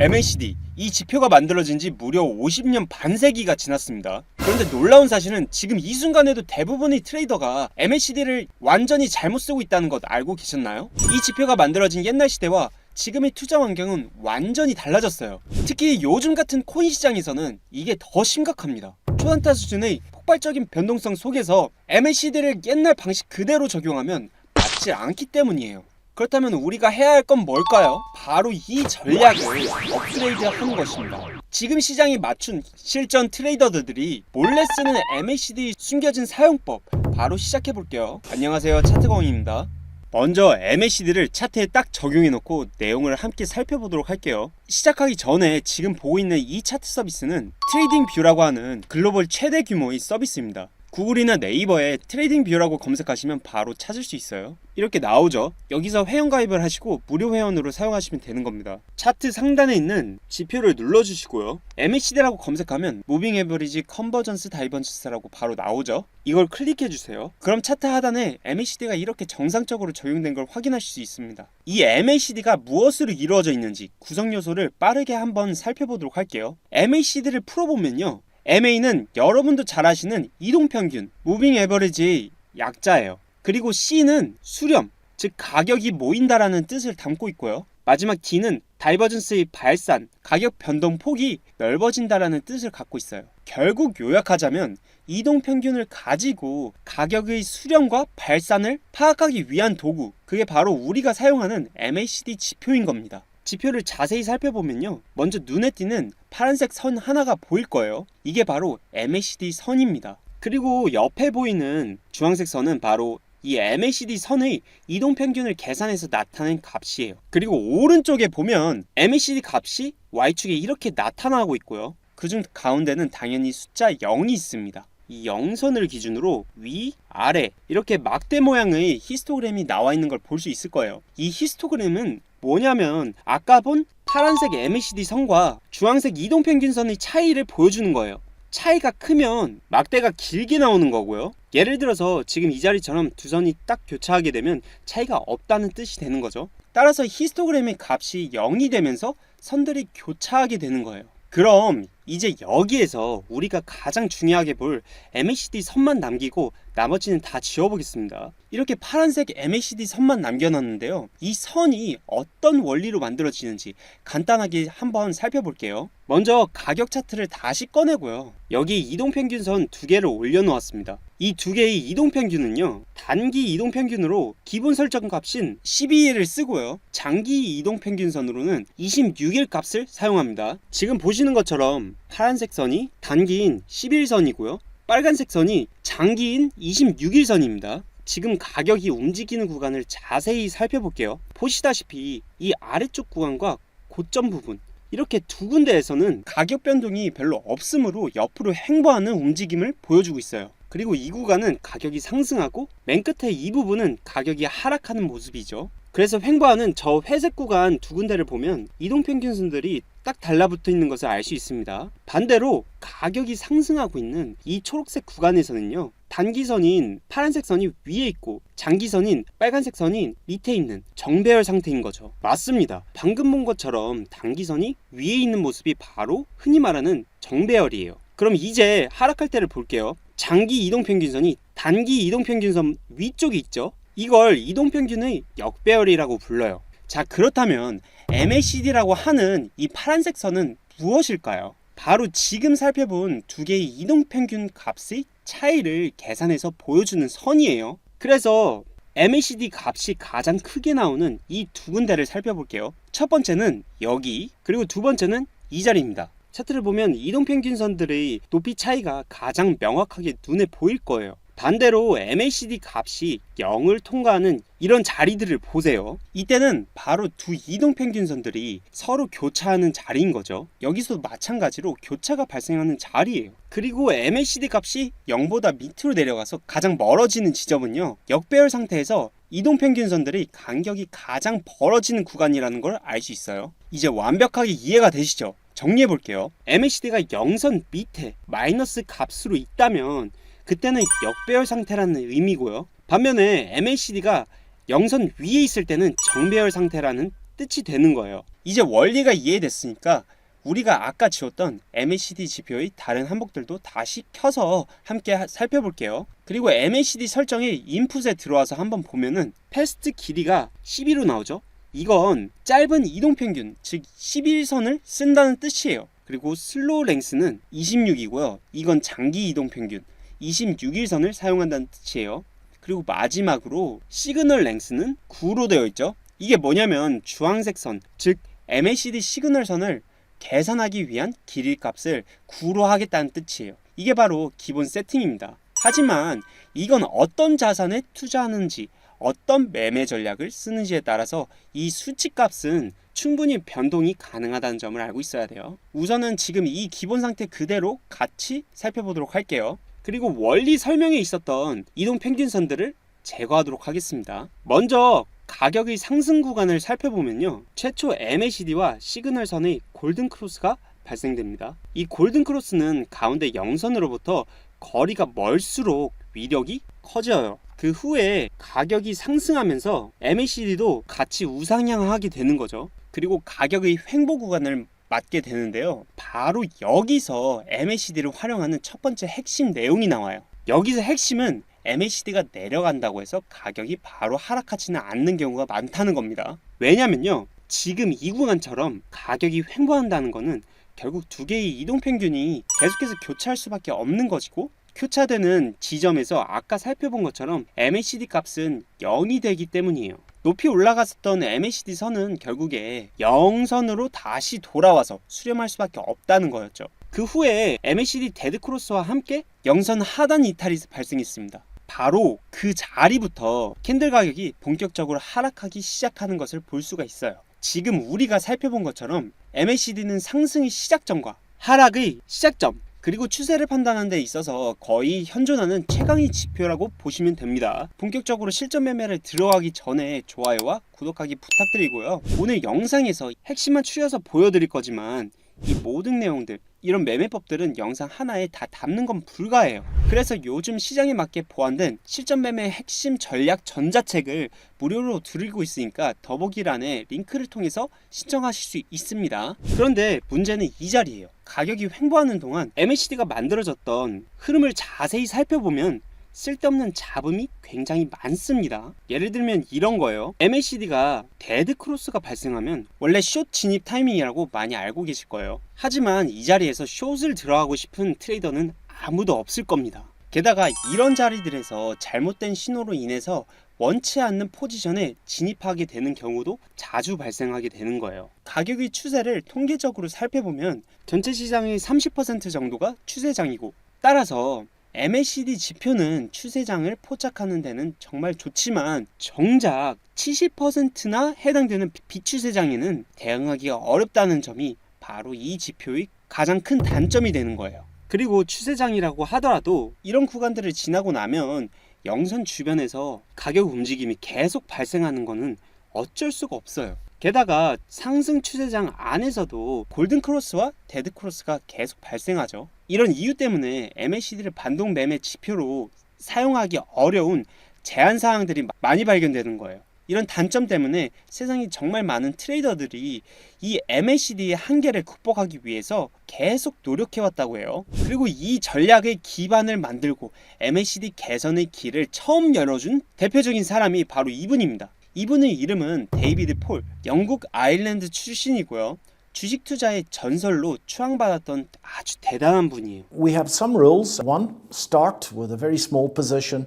MACD 이 지표가 만들어진 지 무려 50년 반세기가 지났습니다. 그런데 놀라운 사실은 지금 이 순간에도 대부분의 트레이더가 MACD를 완전히 잘못 쓰고 있다는 것 알고 계셨나요? 이 지표가 만들어진 옛날 시대와 지금의 투자 환경은 완전히 달라졌어요. 특히 요즘 같은 코인 시장에서는 이게 더 심각합니다. 초단타 수준의 폭발적인 변동성 속에서 MACD를 옛날 방식 그대로 적용하면 맞지 않기 때문이에요. 그렇다면 우리가 해야 할 건 뭘까요? 바로 이 전략을 업그레이드 하는 것입니다. 지금 시장에 맞춘 실전 트레이더들이 몰래 쓰는 MACD 숨겨진 사용법 바로 시작해 볼게요. 안녕하세요. 차트공입니다. 먼저 MACD를 차트에 딱 적용해 놓고 내용을 함께 살펴보도록 할게요. 시작하기 전에 지금 보고 있는 이 차트 서비스는 트레이딩 뷰라고 하는 글로벌 최대 규모의 서비스입니다. 구글이나 네이버에 트레이딩 뷰라고 검색하시면 바로 찾을 수 있어요. 이렇게 나오죠. 여기서 회원 가입을 하시고 무료 회원으로 사용하시면 되는 겁니다. 차트 상단에 있는 지표를 눌러주시고요. MACD라고 검색하면 무빙 에버리지 컨버전스 다이버전스라고 바로 나오죠. 이걸 클릭해 주세요. 그럼 차트 하단에 MACD가 이렇게 정상적으로 적용된 걸 확인하실 수 있습니다. 이 MACD가 무엇으로 이루어져 있는지 구성 요소를 빠르게 한번 살펴보도록 할게요. MACD를 풀어보면요. MA는 여러분도 잘 아시는 이동평균, 무빙 에버리지의 약자예요. 그리고 C는 수렴, 즉 가격이 모인다라는 뜻을 담고 있고요. 마지막 D는 다이버전스의 발산, 가격 변동 폭이 넓어진다라는 뜻을 갖고 있어요. 결국 요약하자면 이동 평균을 가지고 가격의 수렴과 발산을 파악하기 위한 도구, 그게 바로 우리가 사용하는 MACD 지표인 겁니다. 지표를 자세히 살펴보면요. 먼저 눈에 띄는 파란색 선 하나가 보일 거예요. 이게 바로 MACD 선입니다. 그리고 옆에 보이는 주황색 선은 바로 이 MACD 선의 이동 평균을 계산해서 나타낸 값이에요. 그리고 오른쪽에 보면 MACD 값이 Y축에 이렇게 나타나고 있고요. 그중 가운데는 당연히 숫자 0이 있습니다. 이 0선을 기준으로 위, 아래 이렇게 막대 모양의 히스토그램이 나와 있는 걸 볼 수 있을 거예요. 이 히스토그램은 뭐냐면 아까 본 파란색 MACD 선과 주황색 이동 평균 선의 차이를 보여주는 거예요. 차이가 크면 막대가 길게 나오는 거고요. 예를 들어서 지금 이 자리처럼 두 선이 딱 교차하게 되면 차이가 없다는 뜻이 되는 거죠. 따라서 히스토그램의 값이 0이 되면서 선들이 교차하게 되는 거예요. 그럼 이제 여기에서 우리가 가장 중요하게 볼 MACD 선만 남기고 나머지는 다 지워보겠습니다. 이렇게 파란색 MACD 선만 남겨놨는데요. 이 선이 어떤 원리로 만들어지는지 간단하게 한번 살펴볼게요. 먼저 가격 차트를 다시 꺼내고요. 여기 이동평균선 두 개를 올려놓았습니다. 이 두 개의 이동평균은요. 단기 이동평균으로 기본 설정 값인 12일을 쓰고요. 장기 이동평균선으로는 26일 값을 사용합니다. 지금 보시는 것처럼 파란색 선이 단기인 11선이고요. 빨간색 선이 장기인 26일선입니다. 지금 가격이 움직이는 구간을 자세히 살펴볼게요. 보시다시피 이 아래쪽 구간과 고점 부분 이렇게 두 군데에서는 가격 변동이 별로 없으므로 옆으로 횡보하는 움직임을 보여주고 있어요. 그리고 이 구간은 가격이 상승하고 맨 끝에 이 부분은 가격이 하락하는 모습이죠. 그래서 횡보하는 저 회색 구간 두 군데를 보면 이동평균선들이 딱 달라붙어 있는 것을 알 수 있습니다. 반대로 가격이 상승하고 있는 이 초록색 구간에서는요. 단기선인 파란색 선이 위에 있고 장기선인 빨간색 선이 밑에 있는 정배열 상태인 거죠. 맞습니다. 방금 본 것처럼 단기선이 위에 있는 모습이 바로 흔히 말하는 정배열이에요. 그럼 이제 하락할 때를 볼게요. 장기 이동평균선이 단기 이동평균선 위쪽에 있죠. 이걸 이동평균의 역배열이라고 불러요. 자, 그렇다면 MACD라고 하는 이 파란색 선은 무엇일까요? 바로 지금 살펴본 두 개의 이동평균 값의 차이를 계산해서 보여주는 선이에요. 그래서 MACD 값이 가장 크게 나오는 이 두 군데를 살펴볼게요. 첫 번째는 여기, 그리고 두 번째는 이 자리입니다. 차트를 보면 이동평균선들의 높이 차이가 가장 명확하게 눈에 보일 거예요. 반대로 MACD 값이 0을 통과하는 이런 자리들을 보세요. 이때는 바로 두 이동 평균선들이 서로 교차하는 자리인 거죠. 여기서도 마찬가지로 교차가 발생하는 자리예요. 그리고 MACD 값이 0보다 밑으로 내려가서 가장 멀어지는 지점은요. 역배열 상태에서 이동 평균선들의 간격이 가장 벌어지는 구간이라는 걸 알 수 있어요. 이제 완벽하게 이해가 되시죠? 정리해 볼게요. MACD가 0선 밑에 마이너스 값으로 있다면 그때는 역배열 상태라는 의미고요. 반면에 MACD가 영선 위에 있을 때는 정배열 상태라는 뜻이 되는 거예요. 이제 원리가 이해됐으니까 우리가 아까 지웠던 MACD 지표의 다른 항목들도 다시 켜서 함께 하- 살펴볼게요. 그리고 MACD 설정이 인풋에 들어와서 한번 보면은 패스트 길이가 12로 나오죠. 이건 짧은 이동 평균, 즉 11선을 쓴다는 뜻이에요. 그리고 슬로우 랭스는 26이고요. 이건 장기 이동 평균 26일선을 사용한다는 뜻이에요. 그리고 마지막으로 시그널 랭스는 9로 되어 있죠. 이게 뭐냐면 주황색 선, 즉 MACD 시그널 선을 계산하기 위한 길이 값을 9로 하겠다는 뜻이에요. 이게 바로 기본 세팅입니다. 하지만 이건 어떤 자산에 투자하는지, 어떤 매매 전략을 쓰는지에 따라서 이 수치 값은 충분히 변동이 가능하다는 점을 알고 있어야 돼요. 우선은 지금 이 기본 상태 그대로 같이 살펴보도록 할게요. 그리고 원리 설명에 있었던 이동 평균선들을 제거하도록 하겠습니다. 먼저 가격의 상승 구간을 살펴보면요. 최초 MACD와 시그널 선의 골든 크로스가 발생됩니다. 이 골든 크로스는 가운데 0선으로부터 거리가 멀수록 위력이 커져요. 그 후에 가격이 상승하면서 MACD도 같이 우상향하게 되는 거죠. 그리고 가격의 횡보 구간을 맞게 되는데요. 바로 여기서 MACD를 활용하는 첫 번째 핵심 내용이 나와요. 여기서 핵심은 MACD가 내려간다고 해서 가격이 바로 하락하지는 않는 경우가 많다는 겁니다. 왜냐면요. 지금 이 구간처럼 가격이 횡보한다는 거는 결국 두 개의 이동 평균이 계속해서 교차할 수밖에 없는 것이고 교차되는 지점에서 아까 살펴본 것처럼 MACD 값은 0이 되기 때문이에요. 높이 올라갔었던 MACD 선은 결국에 0선으로 다시 돌아와서 수렴할 수밖에 없다는 거였죠. 그 후에 MACD 데드 크로스와 함께 0선 하단 이탈이 발생했습니다. 바로 그 자리부터 캔들 가격이 본격적으로 하락하기 시작하는 것을 볼 수가 있어요. 지금 우리가 살펴본 것처럼 MACD는 상승의 시작점과 하락의 시작점 그리고 추세를 판단하는 데 있어서 거의 현존하는 최강의 지표라고 보시면 됩니다. 본격적으로 실전 매매를 들어가기 전에 좋아요와 구독하기 부탁드리고요. 오늘 영상에서 핵심만 추려서 보여드릴 거지만 이 모든 내용들 이런 매매법들은 영상 하나에 다 담는 건 불가해요. 그래서 요즘 시장에 맞게 보완된 실전 매매 핵심 전략 전자책을 무료로 드리고 있으니까 더보기란에 링크를 통해서 신청하실 수 있습니다. 그런데 문제는 이 자리예요. 가격이 횡보하는 동안 MACD가 만들어졌던 흐름을 자세히 살펴보면 쓸데없는 잡음이 굉장히 많습니다. 예를 들면 이런 거예요. MACD가 데드 크로스가 발생하면 원래 숏 진입 타이밍이라고 많이 알고 계실 거예요. 하지만 이 자리에서 숏을 들어가고 싶은 트레이더는 아무도 없을 겁니다. 게다가 이런 자리들에서 잘못된 신호로 인해서 원치 않는 포지션에 진입하게 되는 경우도 자주 발생하게 되는 거예요. 가격의 추세를 통계적으로 살펴보면 전체 시장의 30% 정도가 추세장이고 따라서 MACD 지표는 추세장을 포착하는 데는 정말 좋지만 정작 70%나 해당되는 비추세장에는 대응하기가 어렵다는 점이 바로 이 지표의 가장 큰 단점이 되는 거예요. 그리고 추세장이라고 하더라도 이런 구간들을 지나고 나면 영선 주변에서 가격 움직임이 계속 발생하는 것은 어쩔 수가 없어요. 게다가 상승 추세장 안에서도 골든 크로스와 데드 크로스가 계속 발생하죠. 이런 이유 때문에 MACD를 반동 매매 지표로 사용하기 어려운 제한 사항들이 많이 발견되는 거예요. 이런 단점 때문에 세상에 정말 많은 트레이더들이 이 MACD의 한계를 극복하기 위해서 계속 노력해왔다고 해요. 그리고 이 전략의 기반을 만들고 MACD 개선의 길을 처음 열어준 대표적인 사람이 바로 이분입니다. 이분의 이름은 데이비드 폴, 영국 아일랜드 출신이고요. 주식 투자의 전설로 추앙받았던 아주 대단한 분이에요. We have some rules. One, start with a very small position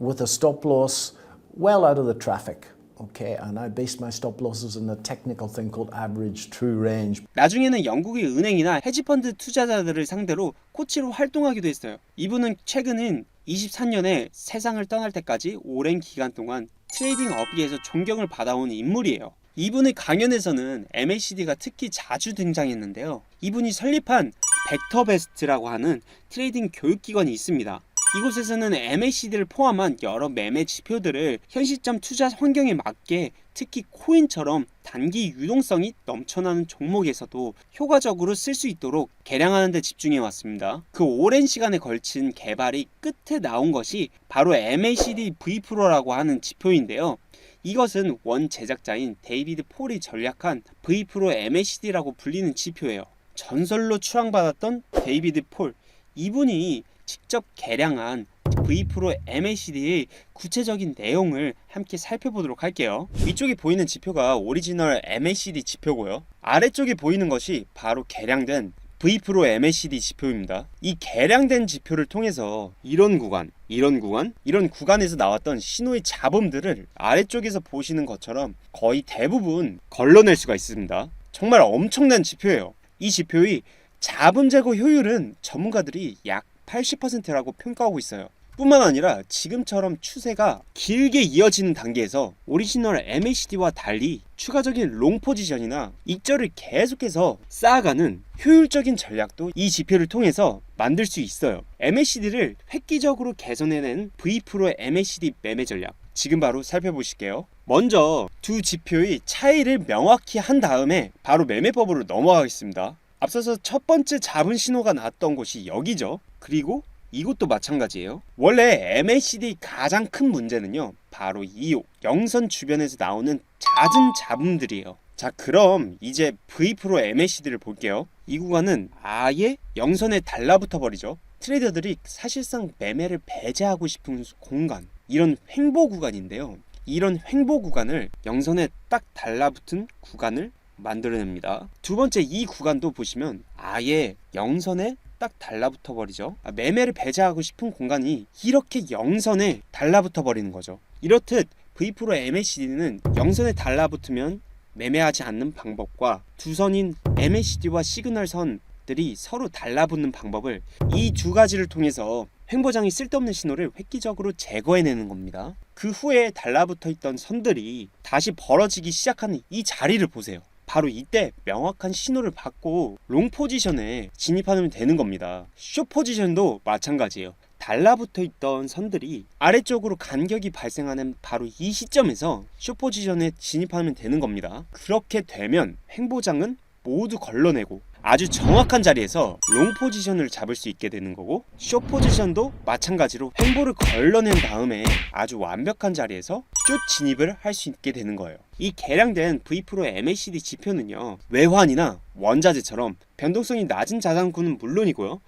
with a stop loss well out of the traffic. Okay, and I based my stop losses on a technical thing called average true range. 나중에는 영국의 은행이나 헤지펀드 투자자들을 상대로 코치로 활동하기도 했어요. 이분은 최근은 23년에 세상을 떠날 때까지 오랜 기간 동안 트레이딩 업계에서 존경을 받아온 인물이에요. 이분의 강연에서는 MACD가 특히 자주 등장했는데요. 이분이 설립한 벡터베스트라고 하는 트레이딩 교육기관이 있습니다. 이곳에서는 MACD를 포함한 여러 매매 지표들을 현 시점 투자 환경에 맞게 특히 코인처럼 단기 유동성이 넘쳐나는 종목에서도 효과적으로 쓸 수 있도록 개량하는 데 집중해 왔습니다. 그 오랜 시간에 걸친 개발이 끝에 나온 것이 바로 MACD V 프로라고 하는 지표인데요. 이것은 원 제작자인 데이비드 폴이 전략한 V 프로 MACD라고 불리는 지표예요. 전설로 추앙받았던 데이비드 폴 이분이 직접 개량한 V 프로 MACD의 구체적인 내용을 함께 살펴보도록 할게요. 위쪽에 보이는 지표가 오리지널 MACD 지표고요. 아래쪽에 보이는 것이 바로 개량된 V 프로 MACD 지표입니다. 이 개량된 지표를 통해서 이런 구간, 이런 구간, 이런 구간에서 나왔던 신호의 잡음들을 아래쪽에서 보시는 것처럼 거의 대부분 걸러낼 수가 있습니다. 정말 엄청난 지표예요. 이 지표의 잡음 제거 효율은 전문가들이 약 80%라고 평가하고 있어요. 뿐만 아니라 지금처럼 추세가 길게 이어지는 단계에서 오리지널 MACD와 달리 추가적인 롱 포지션이나 익절을 계속해서 쌓아가는 효율적인 전략도 이 지표를 통해서 만들 수 있어요. MACD를 획기적으로 개선해낸 V 프로 MACD 매매 전략 지금 바로 살펴보실게요. 먼저 두 지표의 차이를 명확히 한 다음에 바로 매매법으로 넘어가겠습니다. 앞서서 첫 번째 잡은 신호가 나왔던 곳이 여기죠. 그리고 이것도 마찬가지예요. 원래 MACD 가장 큰 문제는요. 바로 이 영선 주변에서 나오는 잦은 잡음들이에요. 자, 그럼 이제 V 프로 MACD를 볼게요. 이 구간은 아예 영선에 달라붙어 버리죠. 트레이더들이 사실상 매매를 배제하고 싶은 공간, 이런 횡보 구간인데요. 이런 횡보 구간을 영선에 딱 달라붙은 구간을 만들어냅니다. 두 번째 이 구간도 보시면 아예 영선에 딱 달라붙어 버리죠. 아, 매매를 배제하고 싶은 공간이 이렇게 영선에 달라붙어 버리는 거죠. 이렇듯 V 프로 MACD는 영선에 달라붙으면 매매하지 않는 방법과 두 선인 MACD와 시그널 선들이 서로 달라붙는 방법을 이 두 가지를 통해서 횡보장이 쓸데없는 신호를 획기적으로 제거해내는 겁니다. 그 후에 달라붙어 있던 선들이 다시 벌어지기 시작하는 이 자리를 보세요. 바로 이때 명확한 신호를 받고 롱 포지션에 진입하면 되는 겁니다. 쇼 포지션도 마찬가지예요. 달라붙어 있던 선들이 아래쪽으로 간격이 발생하는 바로 이 시점에서 쇼 포지션에 진입하면 되는 겁니다. 그렇게 되면 횡보장은 모두 걸러내고 아주 정확한 자리에서 롱 포지션을 잡을 수 있게 되는 거고 쇼 포지션도 마찬가지로 횡보를 걸러낸 다음에 아주 완벽한 자리에서 쭉 진입을 할 수 있게 되는 거예요. 이 개량된 V 프로 MACD 지표는요 외환이나 원자재처럼 변동성이 낮은 자산군은 물론이고요.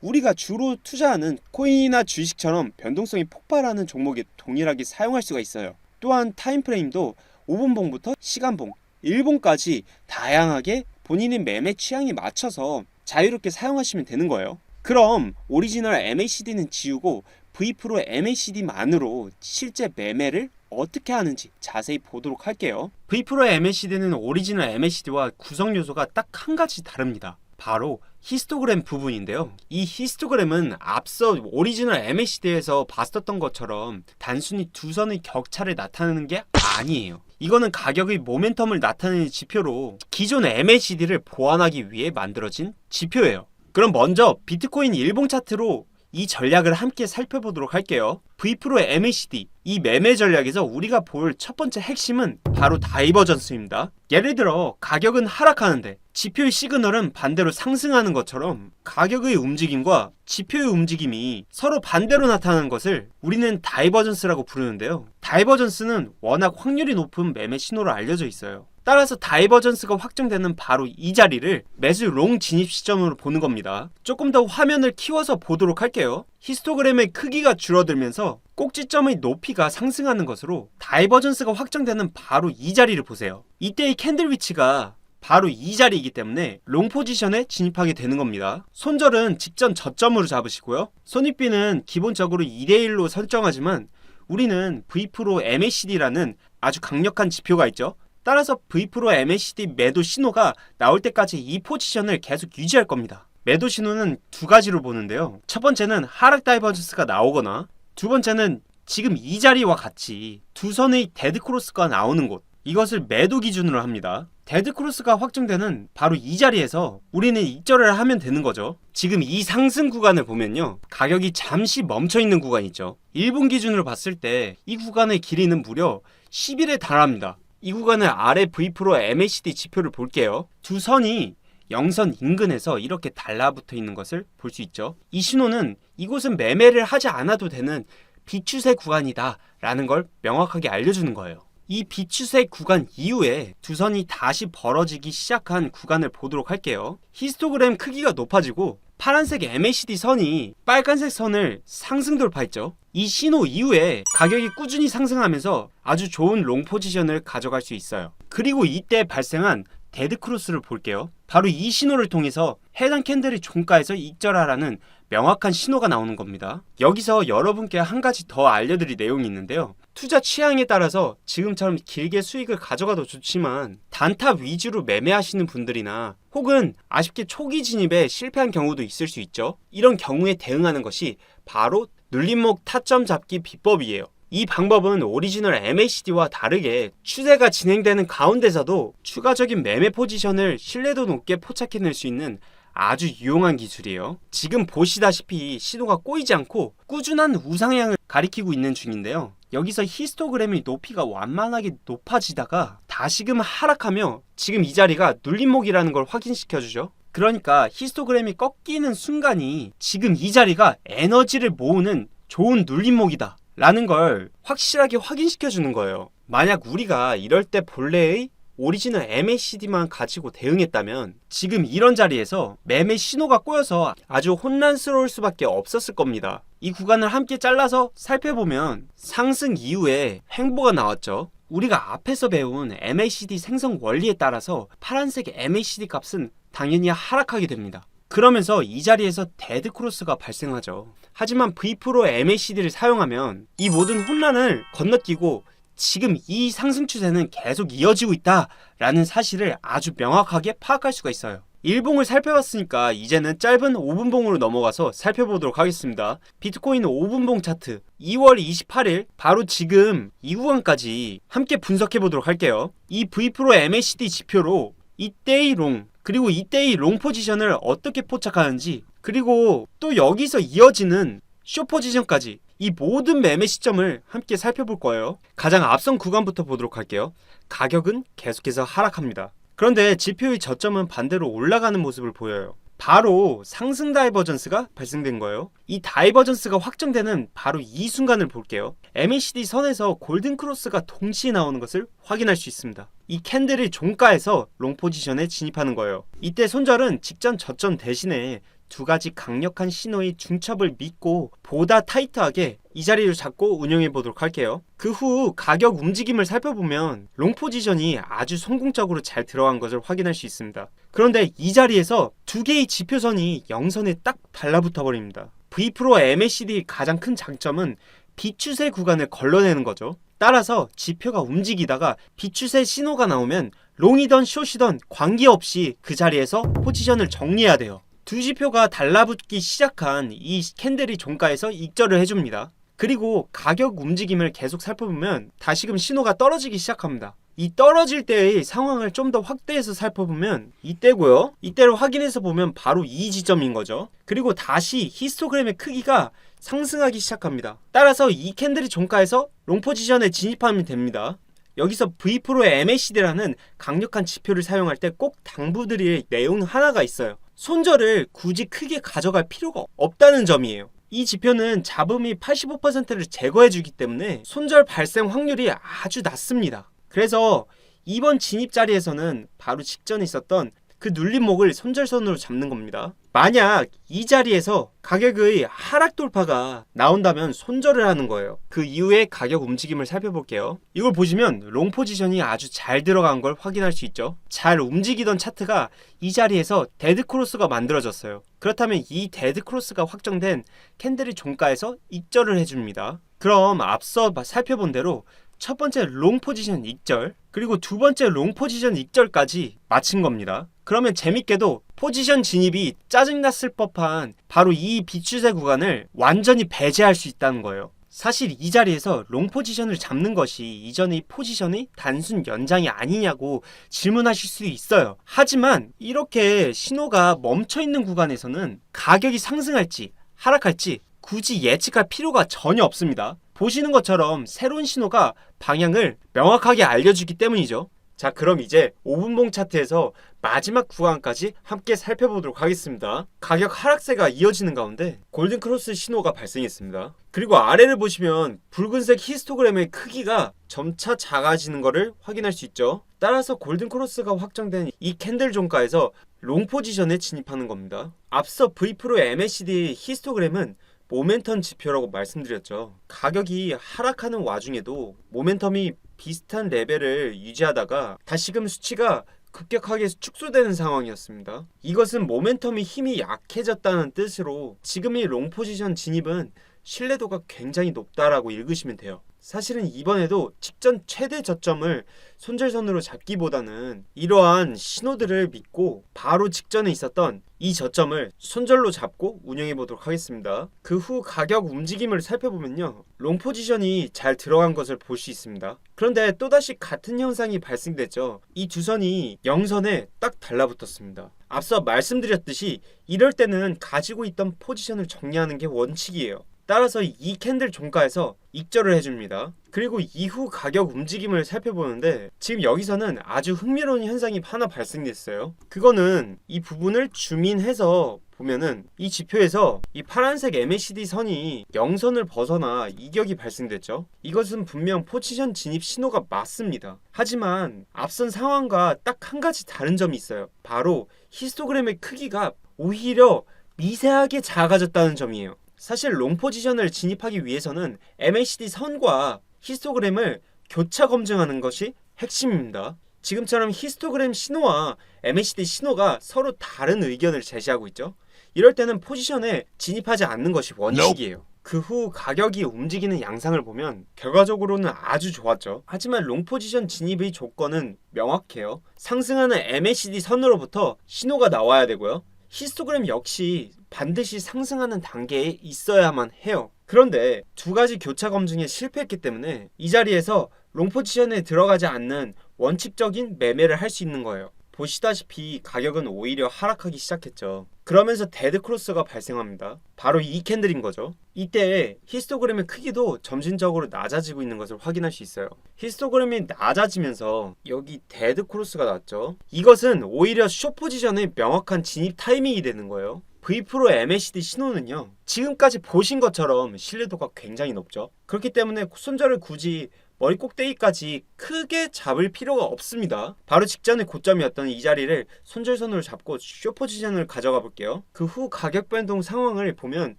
우리가 주로 투자하는 코인이나 주식처럼 변동성이 폭발하는 종목에 동일하게 사용할 수가 있어요. 또한 타임프레임도 5분봉부터 시간봉, 1분까지 다양하게 본인의 매매 취향에 맞춰서 자유롭게 사용하시면 되는 거예요. 그럼 오리지널 MACD는 지우고 V 프로 MACD만으로 실제 매매를 어떻게 하는지 자세히 보도록 할게요. V 프로 MACD는 오리지널 MACD와 구성 요소가 딱 한 가지 다릅니다. 바로 히스토그램 부분인데요. 이 히스토그램은 앞서 오리지널 MACD에서 봤었던 것처럼 단순히 두 선의 격차를 나타내는 게 아니에요. 이거는 가격의 모멘텀을 나타내는 지표로 기존 MACD를 보완하기 위해 만들어진 지표예요. 그럼 먼저 비트코인 일봉 차트로 이 전략을 함께 살펴보도록 할게요. V 프로 MACD 이 매매 전략에서 우리가 볼 첫 번째 핵심은 바로 다이버전스입니다. 예를 들어 가격은 하락하는데 지표의 시그널은 반대로 상승하는 것처럼 가격의 움직임과 지표의 움직임이 서로 반대로 나타나는 것을 우리는 다이버전스라고 부르는데요. 다이버전스는 워낙 확률이 높은 매매 신호로 알려져 있어요. 따라서 다이버전스가 확정되는 바로 이 자리를 매수 롱 진입 시점으로 보는 겁니다. 조금 더 화면을 키워서 보도록 할게요. 히스토그램의 크기가 줄어들면서 꼭지점의 높이가 상승하는 것으로 다이버전스가 확정되는 바로 이 자리를 보세요. 이때의 캔들 위치가 바로 이 자리이기 때문에 롱 포지션에 진입하게 되는 겁니다. 손절은 직전 저점으로 잡으시고요. 손익비는 기본적으로 2대1로 설정하지만 우리는 V 프로 MACD라는 아주 강력한 지표가 있죠. 따라서 V 프로 MACD 매도 신호가 나올 때까지 이 포지션을 계속 유지할 겁니다. 매도 신호는 두 가지로 보는데요. 첫 번째는 하락 다이버전스가 나오거나 두 번째는 지금 이 자리와 같이 두 선의 데드 크로스가 나오는 곳 이것을 매도 기준으로 합니다. 데드 크로스가 확정되는 바로 이 자리에서 우리는 익절을 하면 되는 거죠. 지금 이 상승 구간을 보면요. 가격이 잠시 멈춰 있는 구간이 있죠. 1분 기준으로 봤을 때 이 구간의 길이는 무려 10일에 달합니다. 이 구간을 아래 V프로 MACD 지표를 볼게요. 두 선이 영선 인근에서 이렇게 달라붙어 있는 것을 볼 수 있죠. 이 신호는 이곳은 매매를 하지 않아도 되는 비추세 구간이다 라는 걸 명확하게 알려주는 거예요. 이 비추세 구간 이후에 두 선이 다시 벌어지기 시작한 구간을 보도록 할게요. 히스토그램 크기가 높아지고 파란색 MACD 선이 빨간색 선을 상승 돌파했죠. 이 신호 이후에 가격이 꾸준히 상승하면서 아주 좋은 롱 포지션을 가져갈 수 있어요. 그리고 이때 발생한 데드 크로스를 볼게요. 바로 이 신호를 통해서 해당 캔들이 종가에서 익절하라는 명확한 신호가 나오는 겁니다. 여기서 여러분께 한 가지 더 알려드릴 내용이 있는데요. 투자 취향에 따라서 지금처럼 길게 수익을 가져가도 좋지만 단타 위주로 매매하시는 분들이나 혹은 아쉽게 초기 진입에 실패한 경우도 있을 수 있죠. 이런 경우에 대응하는 것이 바로 눌림목 타점 잡기 비법이에요. 이 방법은 오리지널 MACD와 다르게 추세가 진행되는 가운데서도 추가적인 매매 포지션을 신뢰도 높게 포착해낼 수 있는 아주 유용한 기술이에요. 지금 보시다시피 신호가 꼬이지 않고 꾸준한 우상향을 가리키고 있는 중인데요. 여기서 히스토그램의 높이가 완만하게 높아지다가 다시금 하락하며 지금 이 자리가 눌림목이라는 걸 확인시켜주죠. 그러니까 히스토그램이 꺾이는 순간이 지금 이 자리가 에너지를 모으는 좋은 눌림목이다. 라는 걸 확실하게 확인시켜 주는 거예요. 만약 우리가 이럴 때 본래의 오리지널 MACD만 가지고 대응했다면 지금 이런 자리에서 매매 신호가 꼬여서 아주 혼란스러울 수밖에 없었을 겁니다. 이 구간을 함께 잘라서 살펴보면 상승 이후에 횡보가 나왔죠. 우리가 앞에서 배운 MACD 생성 원리에 따라서 파란색 MACD 값은 당연히 하락하게 됩니다. 그러면서 이 자리에서 데드 크로스가 발생하죠. 하지만 V프로 MACD를 사용하면 이 모든 혼란을 건너뛰고 지금 이 상승 추세는 계속 이어지고 있다라는 사실을 아주 명확하게 파악할 수가 있어요. 일봉을 살펴봤으니까 이제는 짧은 5분봉으로 넘어가서 살펴보도록 하겠습니다. 비트코인 5분봉 차트 2월 28일 바로 지금 이 구간까지 함께 분석해 보도록 할게요. 이 V프로 MACD 지표로 이때의 롱 그리고 이때의 롱 포지션을 어떻게 포착하는지 그리고 또 여기서 이어지는 쇼 포지션까지 이 모든 매매 시점을 함께 살펴볼 거예요. 가장 앞선 구간부터 보도록 할게요. 가격은 계속해서 하락합니다. 그런데 지표의 저점은 반대로 올라가는 모습을 보여요. 바로 상승 다이버전스가 발생된 거예요. 이 다이버전스가 확정되는 바로 이 순간을 볼게요. MACD 선에서 골든 크로스가 동시에 나오는 것을 확인할 수 있습니다. 이 캔들이 종가에서 롱 포지션에 진입하는 거예요. 이때 손절은 직전 저점 대신에 두 가지 강력한 신호의 중첩을 믿고 보다 타이트하게 이 자리를 잡고 운영해 보도록 할게요. 그 후 가격 움직임을 살펴보면 롱 포지션이 아주 성공적으로 잘 들어간 것을 확인할 수 있습니다. 그런데 이 자리에서 두 개의 지표선이 영선에 딱 달라붙어 버립니다. V프로 MACD 가장 큰 장점은 비추세 구간을 걸러내는 거죠. 따라서 지표가 움직이다가 비추세 신호가 나오면 롱이던 숏이던 관계없이 그 자리에서 포지션을 정리해야 돼요. 두 지표가 달라붙기 시작한 이 캔들이 종가에서 익절을 해줍니다. 그리고 가격 움직임을 계속 살펴보면 다시금 신호가 떨어지기 시작합니다. 이 떨어질 때의 상황을 좀 더 확대해서 살펴보면 이때고요. 이때를 확인해서 보면 바로 이 지점인 거죠. 그리고 다시 히스토그램의 크기가 상승하기 시작합니다. 따라서 이 캔들이 종가에서 롱 포지션에 진입하면 됩니다. 여기서 V프로의 MACD라는 강력한 지표를 사용할 때 꼭 당부드릴 내용 하나가 있어요. 손절을 굳이 크게 가져갈 필요가 없다는 점이에요. 이 지표는 잡음이 85%를 제거해 주기 때문에 손절 발생 확률이 아주 낮습니다. 그래서 이번 진입 자리에서는 바로 직전에 있었던 그 눌림목을 손절선으로 잡는 겁니다. 만약 이 자리에서 가격의 하락 돌파가 나온다면 손절을 하는 거예요. 그 이후에 가격 움직임을 살펴볼게요. 이걸 보시면 롱 포지션이 아주 잘 들어간 걸 확인할 수 있죠. 잘 움직이던 차트가 이 자리에서 데드 크로스가 만들어졌어요. 그렇다면 이 데드 크로스가 확정된 캔들이 종가에서 익절을 해줍니다. 그럼 앞서 살펴본 대로 첫 번째 롱 포지션 익절 그리고 두 번째 롱 포지션 익절까지 마친 겁니다. 그러면 재밌게도 포지션 진입이 짜증났을 법한 바로 이 비추세 구간을 완전히 배제할 수 있다는 거예요. 사실 이 자리에서 롱 포지션을 잡는 것이 이전의 포지션의 단순 연장이 아니냐고 질문하실 수 있어요. 하지만 이렇게 신호가 멈춰 있는 구간에서는 가격이 상승할지 하락할지 굳이 예측할 필요가 전혀 없습니다. 보시는 것처럼 새로운 신호가 방향을 명확하게 알려주기 때문이죠. 자, 그럼 이제 5분봉 차트에서 마지막 구간까지 함께 살펴보도록 하겠습니다. 가격 하락세가 이어지는 가운데 골든 크로스 신호가 발생했습니다. 그리고 아래를 보시면 붉은색 히스토그램의 크기가 점차 작아지는 것을 확인할 수 있죠. 따라서 골든 크로스가 확정된 이 캔들 종가에서 롱 포지션에 진입하는 겁니다. 앞서 V-Pro MACD 히스토그램은 모멘텀 지표라고 말씀드렸죠. 가격이 하락하는 와중에도 모멘텀이 비슷한 레벨을 유지하다가 다시금 수치가 급격하게 축소되는 상황이었습니다. 이것은 모멘텀이 힘이 약해졌다는 뜻으로 지금의 롱 포지션 진입은 신뢰도가 굉장히 높다라고 읽으시면 돼요. 사실은 이번에도 직전 최대 저점을 손절선으로 잡기보다는 이러한 신호들을 믿고 바로 직전에 있었던 이 저점을 손절로 잡고 운영해 보도록 하겠습니다. 그 후 가격 움직임을 살펴보면요. 롱 포지션이 잘 들어간 것을 볼 수 있습니다. 그런데 또다시 같은 현상이 발생됐죠. 이 두 선이 영선에 딱 달라붙었습니다. 앞서 말씀드렸듯이 이럴 때는 가지고 있던 포지션을 정리하는 게 원칙이에요. 따라서 이 캔들 종가에서 익절을 해줍니다. 그리고 이후 가격 움직임을 살펴보는데 지금 여기서는 아주 흥미로운 현상이 하나 발생됐어요. 그거는 이 부분을 주민해서 보면은 이 지표에서 이 파란색 MACD 선이 영선을 벗어나 이격이 발생됐죠. 이것은 분명 포지션 진입 신호가 맞습니다. 하지만 앞선 상황과 딱 한 가지 다른 점이 있어요. 바로 히스토그램의 크기가 오히려 미세하게 작아졌다는 점이에요. 사실 롱 포지션을 진입하기 위해서는 MACD 선과 히스토그램을 교차 검증하는 것이 핵심입니다. 지금처럼 히스토그램 신호와 MACD 신호가 서로 다른 의견을 제시하고 있죠. 이럴 때는 포지션에 진입하지 않는 것이 원칙이에요. 그 후 가격이 움직이는 양상을 보면 결과적으로는 아주 좋았죠. 하지만 롱 포지션 진입의 조건은 명확해요. 상승하는 MACD 선으로부터 신호가 나와야 되고요. 히스토그램 역시 반드시 상승하는 단계에 있어야만 해요. 그런데 두 가지 교차 검증에 실패했기 때문에 이 자리에서 롱 포지션에 들어가지 않는 원칙적인 매매를 할 수 있는 거예요. 보시다시피 가격은 오히려 하락하기 시작했죠. 그러면서 데드 크로스가 발생합니다. 바로 이 캔들인 거죠. 이때 히스토그램의 크기도 점진적으로 낮아지고 있는 것을 확인할 수 있어요. 히스토그램이 낮아지면서 여기 데드 크로스가 났죠. 이것은 오히려 숏 포지션의 명확한 진입 타이밍이 되는 거예요. V 프로 MACD 신호는요. 지금까지 보신 것처럼 신뢰도가 굉장히 높죠. 그렇기 때문에 손절을 굳이 머리 꼭대기까지 크게 잡을 필요가 없습니다. 바로 직전의 고점이었던 이 자리를 손절선으로 잡고 쇼 포지션을 가져가 볼게요. 그 후 가격 변동 상황을 보면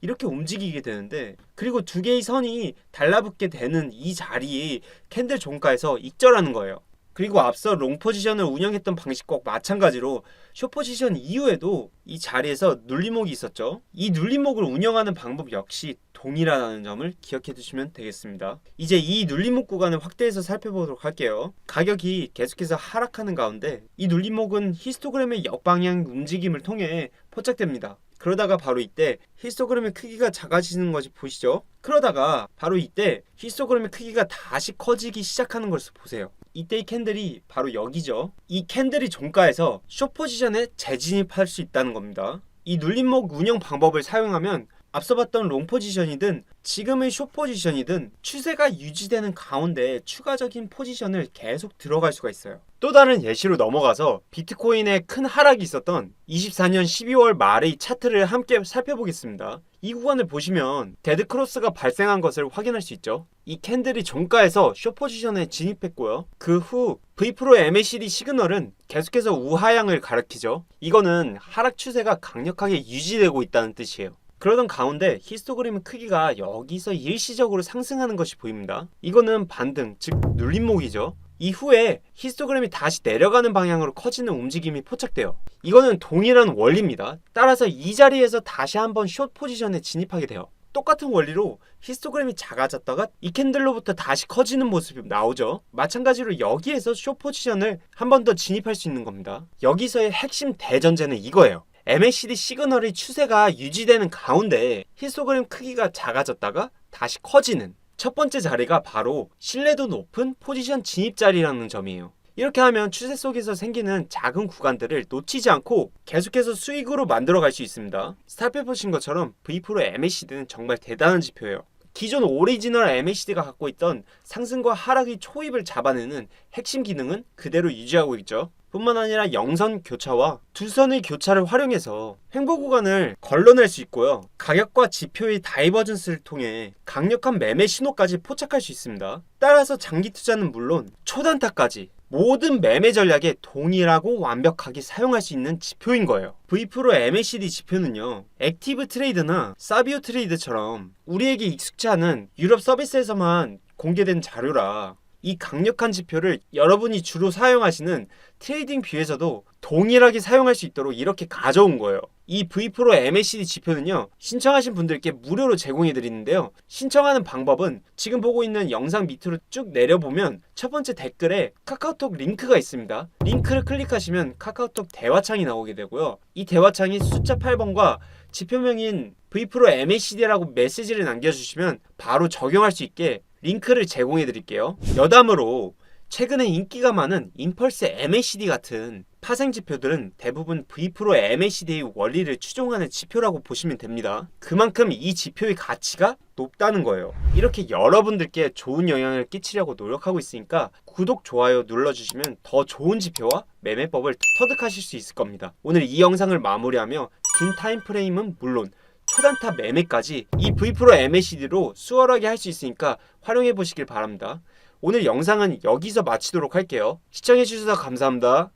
이렇게 움직이게 되는데 그리고 두 개의 선이 달라붙게 되는 이 자리에 캔들 종가에서 익절하는 거예요. 그리고 앞서 롱 포지션을 운영했던 방식과 마찬가지로 쇼 포지션 이후에도 이 자리에서 눌림목이 있었죠. 이 눌림목을 운영하는 방법 역시 동일하다는 점을 기억해 두시면 되겠습니다. 이제 이 눌림목 구간을 확대해서 살펴보도록 할게요. 가격이 계속해서 하락하는 가운데 이 눌림목은 히스토그램의 역방향 움직임을 통해 포착됩니다. 그러다가 바로 이때 히스토그램의 크기가 작아지는 것이 보시죠? 그러다가 바로 이때 히스토그램의 크기가 다시 커지기 시작하는 것을 보세요. 이때 이 캔들이 바로 여기죠. 이 캔들이 종가에서 숏 포지션에 재진입할 수 있다는 겁니다. 이 눌림목 운영 방법을 사용하면 앞서 봤던 롱 포지션이든 지금의 숏 포지션이든 추세가 유지되는 가운데 추가적인 포지션을 계속 들어갈 수가 있어요. 또 다른 예시로 넘어가서 비트코인의 큰 하락이 있었던 24년 12월 말의 차트를 함께 살펴보겠습니다. 이 구간을 보시면 데드 크로스가 발생한 것을 확인할 수 있죠. 이 캔들이 종가에서 숏 포지션에 진입했고요. 그 후 V 프로 MACD 시그널은 계속해서 우하향을 가리키죠. 이거는 하락 추세가 강력하게 유지되고 있다는 뜻이에요. 그러던 가운데 히스토그램의 크기가 여기서 일시적으로 상승하는 것이 보입니다. 이거는 반등, 즉 눌림목이죠. 이후에 히스토그램이 다시 내려가는 방향으로 커지는 움직임이 포착돼요. 이거는 동일한 원리입니다. 따라서 이 자리에서 다시 한번 숏 포지션에 진입하게 돼요. 똑같은 원리로 히스토그램이 작아졌다가 이 캔들로부터 다시 커지는 모습이 나오죠. 마찬가지로 여기에서 숏 포지션을 한 번 더 진입할 수 있는 겁니다. 여기서의 핵심 대전제는 이거예요. MACD 시그널의 추세가 유지되는 가운데 히스토그램 크기가 작아졌다가 다시 커지는 첫 번째 자리가 바로 신뢰도 높은 포지션 진입 자리라는 점이에요. 이렇게 하면 추세 속에서 생기는 작은 구간들을 놓치지 않고 계속해서 수익으로 만들어 갈 수 있습니다. 스타트 보신 것처럼 V4 MACD는 정말 대단한 지표예요. 기존 오리지널 MACD가 갖고 있던 상승과 하락의 초입을 잡아내는 핵심 기능은 그대로 유지하고 있죠. 뿐만 아니라 영선 교차와 두 선의 교차를 활용해서 횡보 구간을 걸러낼 수 있고요. 가격과 지표의 다이버전스를 통해 강력한 매매 신호까지 포착할 수 있습니다. 따라서 장기 투자는 물론 초단타까지 모든 매매 전략에 동일하고 완벽하게 사용할 수 있는 지표인 거예요. V-Pro MACD 지표는요, 액티브 트레이드나 사비오 트레이드처럼 우리에게 익숙지 않은 유럽 서비스에서만 공개된 자료라 이 강력한 지표를 여러분이 주로 사용하시는 트레이딩 뷰에서도 동일하게 사용할 수 있도록 이렇게 가져온 거예요. 이 V-Pro MACD 지표는요, 신청하신 분들께 무료로 제공해 드리는데요. 신청하는 방법은 지금 보고 있는 영상 밑으로 쭉 내려보면 첫 번째 댓글에 카카오톡 링크가 있습니다. 링크를 클릭하시면 카카오톡 대화창이 나오게 되고요. 이 대화창이 숫자 8번과 지표명인 V-Pro MACD라고 메시지를 남겨주시면 바로 적용할 수 있게 링크를 제공해 드릴게요. 여담으로 최근에 인기가 많은 임펄스 MACD 같은 파생 지표들은 대부분 V-Pro MACD의 원리를 추종하는 지표라고 보시면 됩니다. 그만큼 이 지표의 가치가 높다는 거예요. 이렇게 여러분들께 좋은 영향을 끼치려고 노력하고 있으니까 구독, 좋아요 눌러주시면 더 좋은 지표와 매매법을 터득하실 수 있을 겁니다. 오늘 이 영상을 마무리하며 긴 타임프레임은 물론 초단타 매매까지 이 V-Pro MACD로 수월하게 할 수 있으니까 활용해 보시길 바랍니다. 오늘 영상은 여기서 마치도록 할게요. 시청해 주셔서 감사합니다.